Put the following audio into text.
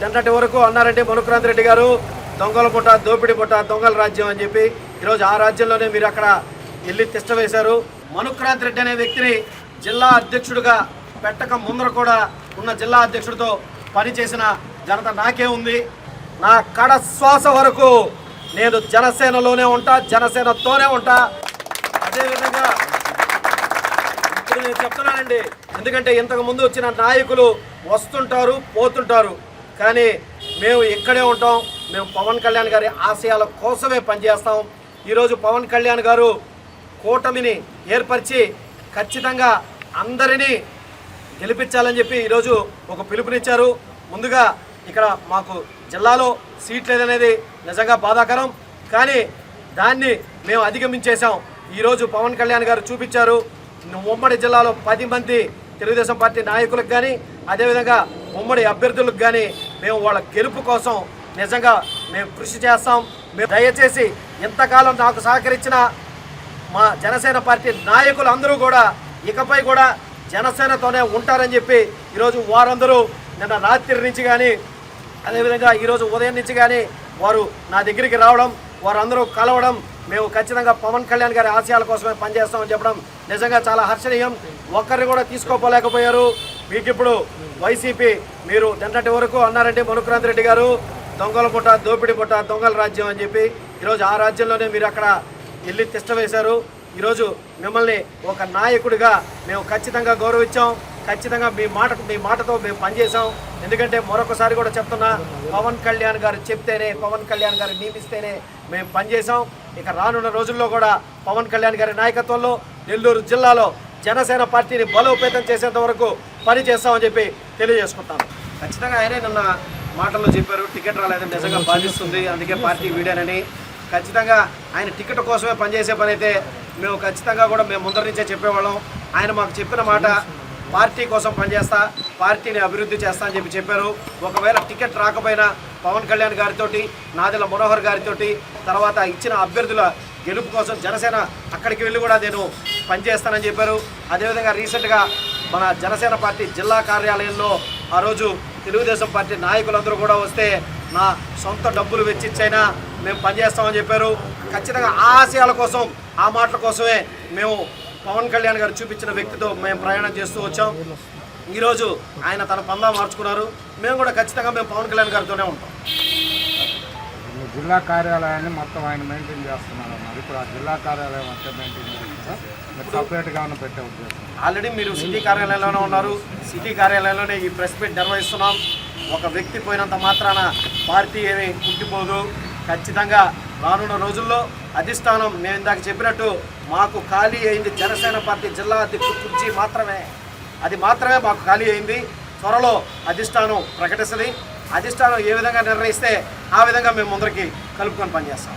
నిన్నటి వరకు అన్నారంటే మనుక్రాంత్ రెడ్డి గారు దొంగల పుట్ట దోపిడి పుట్ట దొంగల రాజ్యం అని చెప్పి ఈరోజు ఆ రాజ్యంలోనే మీరు అక్కడ వెళ్ళి తిష్ట వేశారు. మనుక్రాంత్ రెడ్డి అనే వ్యక్తిని జిల్లా అధ్యక్షుడిగా పెట్టక ముందర కూడా ఉన్న జిల్లా అధ్యక్షుడితో పనిచేసిన ఘనత నాకే ఉంది. నా కడ శ్వాస వరకు నేను జనసేనలోనే ఉంటా జనసేనతోనే ఉంటా. అదేవిధంగా ఇప్పుడు నేను చెప్తున్నానండి ఎందుకంటే ఇంతకు ముందు వచ్చిన నాయకులు వస్తుంటారు పోతుంటారు. కానీ మేము ఇక్కడే ఉంటాం. మేము పవన్ కళ్యాణ్ గారి ఆశయాల కోసమే పనిచేస్తాం. ఈరోజు పవన్ కళ్యాణ్ గారు కూటమిని ఏర్పరిచి ఖచ్చితంగా అందరినీ గెలిపించాలని చెప్పి ఈరోజు ఒక పిలుపునిచ్చారు. ముందుగా ఇక్కడ మాకు జిల్లాలో సీట్ లేదనేది నిజంగా బాధాకరం. కానీ దాన్ని మేము అధిగమించేశాం. ఈరోజు పవన్ కళ్యాణ్ గారు చూపించారు. ఉమ్మడి జిల్లాలో పది మంది తెలుగుదేశం పార్టీ నాయకులకు కానీ అదేవిధంగా ఉమ్మడి అభ్యర్థులకు కానీ మేము వాళ్ళ గెలుపు కోసం నిజంగా మేము కృషి చేస్తాం. మేము దయచేసి ఇంతకాలం నాకు సహకరించిన మా జనసేన పార్టీ నాయకులు అందరూ కూడా ఇకపై కూడా జనసేనతోనే ఉంటారని చెప్పి ఈరోజు వారందరూ నిన్న రాత్రి నుంచి కానీ అదేవిధంగా ఈరోజు ఉదయం నుంచి కానీ వారు నా దగ్గరికి రావడం వారందరూ కలవడం మేము ఖచ్చితంగా పవన్ కళ్యాణ్ గారి ఆశయాల కోసమే పనిచేస్తామని చెప్పడం నిజంగా చాలా హర్షణీయం. ఒక్కరిని కూడా తీసుకోపోలేకపోయారు. మీకు ఇప్పుడు వైసీపీ మీరు నిన్నటి వరకు అన్నారంటే మనుక్రాంత్ రెడ్డి గారు దొంగల పుట్ట దోపిడి పుట్ట దొంగల రాజ్యం అని చెప్పి ఈరోజు ఆ రాజ్యంలోనే మీరు అక్కడ వెళ్ళి తిష్ట వేశారు ఈరోజు మిమ్మల్ని ఒక నాయకుడిగా మేము ఖచ్చితంగా గౌరవించాం. ఖచ్చితంగా మీ మాట మీ మాటతో మేము పనిచేసాం ఎందుకంటే మరొకసారి కూడా చెప్తున్నా పవన్ కళ్యాణ్ గారు చెప్తేనే పవన్ కళ్యాణ్ గారు నియమిస్తేనే మేము పనిచేసాం ఇక రానున్న రోజుల్లో కూడా పవన్ కళ్యాణ్ గారి నాయకత్వంలో నెల్లూరు జిల్లాలో జనసేన పార్టీని బలోపేతం చేసేంత వరకు పని చేస్తామని చెప్పి తెలియజేసుకుంటాను. ఖచ్చితంగా ఆయనే నిన్న మాటల్లో చెప్పారు టికెట్ రాలేదని నిజంగా బాధిస్తుంది అందుకే పార్టీ వీడానని. ఖచ్చితంగా ఆయన టికెట్ కోసమే పనిచేసే పని అయితే మేము ఖచ్చితంగా కూడా మేము ముందర నుంచే చెప్పేవాళ్ళం. ఆయన మాకు చెప్పిన మాట పార్టీ కోసం పనిచేస్తా పార్టీని అభివృద్ధి చేస్తా అని చెప్పి చెప్పారు. ఒకవేళ టికెట్ రాకపోయినా పవన్ కళ్యాణ్ గారితోటి నాదెల మనోహర్ గారితోటి తర్వాత ఇచ్చిన అభ్యర్థుల గెలుపు కోసం జనసేన అక్కడికి వెళ్ళి కూడా నేను పనిచేస్తానని చెప్పారు. అదేవిధంగా రీసెంట్గా మన జనసేన పార్టీ జిల్లా కార్యాలయంలో ఆ రోజు తెలుగుదేశం పార్టీ నాయకులందరూ కూడా వస్తే నా సొంత డబ్బులు వెచ్చిచ్చైనా మేము పనిచేస్తామని చెప్పారు. ఖచ్చితంగా ఆ ఆశయాల కోసం ఆ మాటల కోసమే మేము పవన్ కళ్యాణ్ గారు చూపించిన వ్యక్తితో మేము ప్రయాణం చేస్తూ వచ్చాం. ఈరోజు ఆయన తన పందా మార్చుకున్నారు. మేము కూడా ఖచ్చితంగా మేము పవన్ కళ్యాణ్ గారితోనే ఉంటాం. జిల్లా కార్యాలయాన్ని మొత్తం ఆయన మెయింటైన్ చేస్తున్నారు మరి ఇప్పుడు ఆ జిల్లా కార్యాలయం అంటే మెయింటైన్ ఆల్రెడీ మీరు సిటీ కార్యాలయంలోనే ఉన్నారు. సిటీ కార్యాలయంలోనే ఈ ప్రెస్ మీట్ నిర్వహిస్తున్నాం. ఒక వ్యక్తి పోయినంత మాత్రాన పార్టీ ఏమీ పుట్టిపోదు ఖచ్చితంగా రానున్న రోజుల్లో అధిష్టానం నేను ఇందాక చెప్పినట్టు మాకు ఖాళీ అయింది జనసేన పార్టీ జిల్లా అధ్యక్షుడు కుర్చీ మాత్రమే. అది మాత్రమే మాకు ఖాళీ అయింది. త్వరలో అధిష్టానం ప్రకటిస్తుంది. అధిష్టానం ఏ విధంగా నిర్ణయిస్తే ఆ విధంగా మేము ముందరికి కలుపుకొని పనిచేస్తాం.